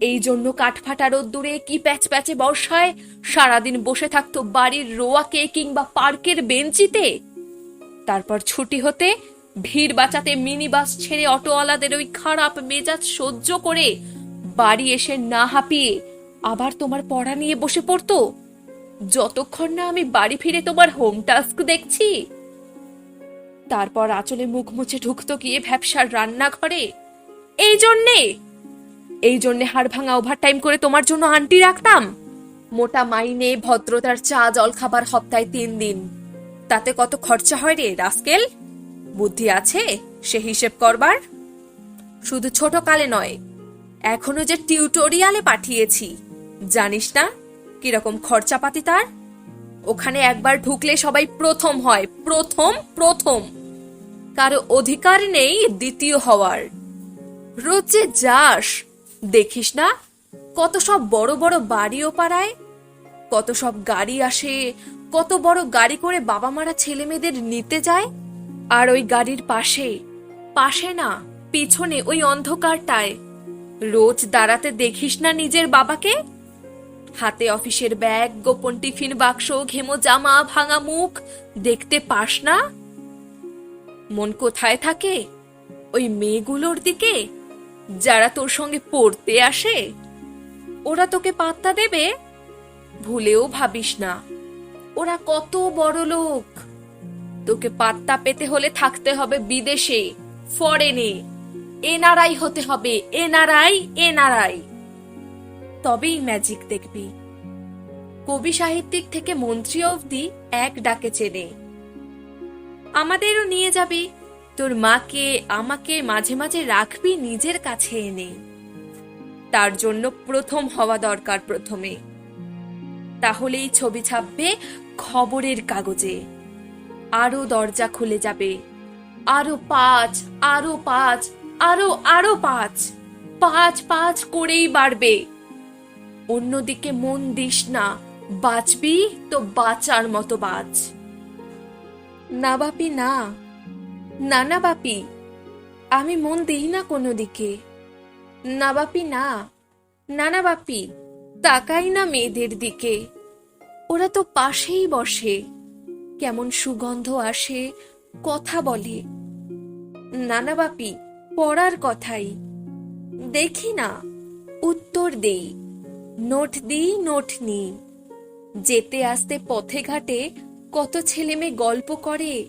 এই জন্য কাঠফাটা রোদ্দুরে কি প্যাচ প্যাচে বর্ষায়? সারাদিন বসে থাকতো বাড়ির রোয়াকে কিংবা পার্কের বেঞ্চিতে? তারপর ছুটি হতে ভিড় বাঁচাতে মিনি বাস ছেড়ে অটোওয়ালাদের ওই খারাপ মেজাজ সহ্য করে বাড়ি এসে না হাঁপিয়ে আবার তোমার পড়া নিয়ে বসে পড়তো? যতক্ষণ না আমি বাড়ি ফিরে তোমার হোম টাস্ক দেখছি। তারপর আঁচলে মুখ মুছে ঢুকতো গিয়ে ভ্যাবসার রান্নাঘরে। এই জন্যে এই জন্যে হাড় ভাঙা ওভার টাইম করে তোমার জন্য আন্টি রাখতাম। মোটা মাইনে, ভদ্রতার চা জল খাবার সপ্তাহে তিন দিন। তাতে কত খরচা হয় রে, রাস্কেল? বুদ্ধি আছে? সে হিসেব করবার। শুধু ছোট কালে নয়, এখনও যে টিউটোরিয়ালে পাঠিয়েছি। জানিস না কীরকম খরচাপাতি তার? ওখানে একবার ঢুকলে সবাই প্রথম হয়, প্রথম প্রথম। কারও অধিকার নেই দ্বিতীয় হওয়ার। রোজ যে যাস দেখিস না? কত সব বড় বড় বাড়িও পাড়ায়, কত সব গাড়ি আসে, কত বড় গাড়ি করে বাবা মারা ছেলে মেয়েদের নিতে যায়। আর ওই গাড়ির পাশে পাশে না, পিছনে ওই অন্ধকারটায়, রোজ দাঁড়াতে দেখিস না নিজের বাবাকে? হাতে অফিসের ব্যাগ, গোপন টিফিন বাক্স, ঘেমো জামা, ভাঙা মুখ, দেখতে পাস না? মন কোথায় থাকে? ওই মেয়েগুলোর দিকে? যারা তোর সঙ্গে পড়তে আসে, ওরা তোকে পাত্তা দেবে? ভুলেও ভাবিস না, ওরা কত বড় লোক। তোকে পাত্তা পেতে হলে থাকতে হবে বিদেশে, ফরেনে। এনআরআই হতে হবে এনআরআই এনআরআই তবেই ম্যাজিক দেখবি। কবি সাহিত্যিক থেকে মন্ত্রী অবধি এক ডাকে চেনে। আমাদেরও নিয়ে যাবি। তোর মাকে আমাকে মাঝে মাঝে রাখবি নিজের কাছে এনে। তার জন্য প্রথম হওয়া দরকার প্রথমে। তাহলেই ছবি ছাপবে খবরের কাগজে। আরও দরজা খুলে যাবে। আরও পাঁচ আরও পাঁচ, আরও আরও পাঁচ। পাঁচ পাঁচ করেই বাড়বে। অন্যদিকে মন দিস না, বাঁচবি তো বাঁচার মতো বাঁচ। না বাপি, না। না না বাপি, আমি মন দিই না কোনো দিকে। না বাপি না না না বাপি, তাকাই না মেয়েদের দিকে। ওরা তো পাশেই বসে, কেমন সুগন্ধ আসে, কথা বলে। নানা বাপি, পড়ার কথাই। দেখি না, উত্তর দেই। নোট দিই, নোট নিই। যেতে আসতে পথে ঘাটে কত ছেলে মেয়ে গল্প করে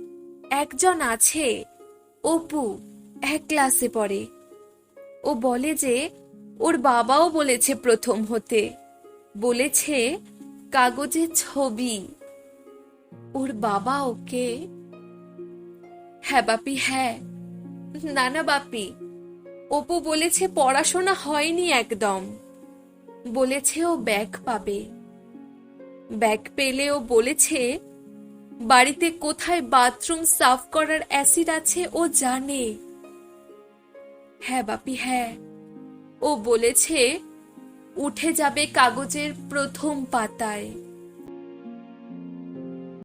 একজন আছে। অপু এক ক্লাসে পড়ে। ও বলে যে, ওর বাবাও বলেছে প্রথম হতে। বলেছে, কাগজে ছবি। ওর বাবা ওকে হ্যাঁ বাপি হ্যাঁ। না না বাপি। অপু বলেছে, পড়াশোনা হয়নি একদম। বলেছে, ও ব্যাগ পাবে। ব্যাগ পেলে ও বলেছে বাড়িতে কোথায় বাথরুম সাফ করার অ্যাসিড আছে ও জানে। হ্যাঁ বাপি হ্যাঁ। ও বলেছে, উঠে যাবে কাগজের প্রথম পাতায়।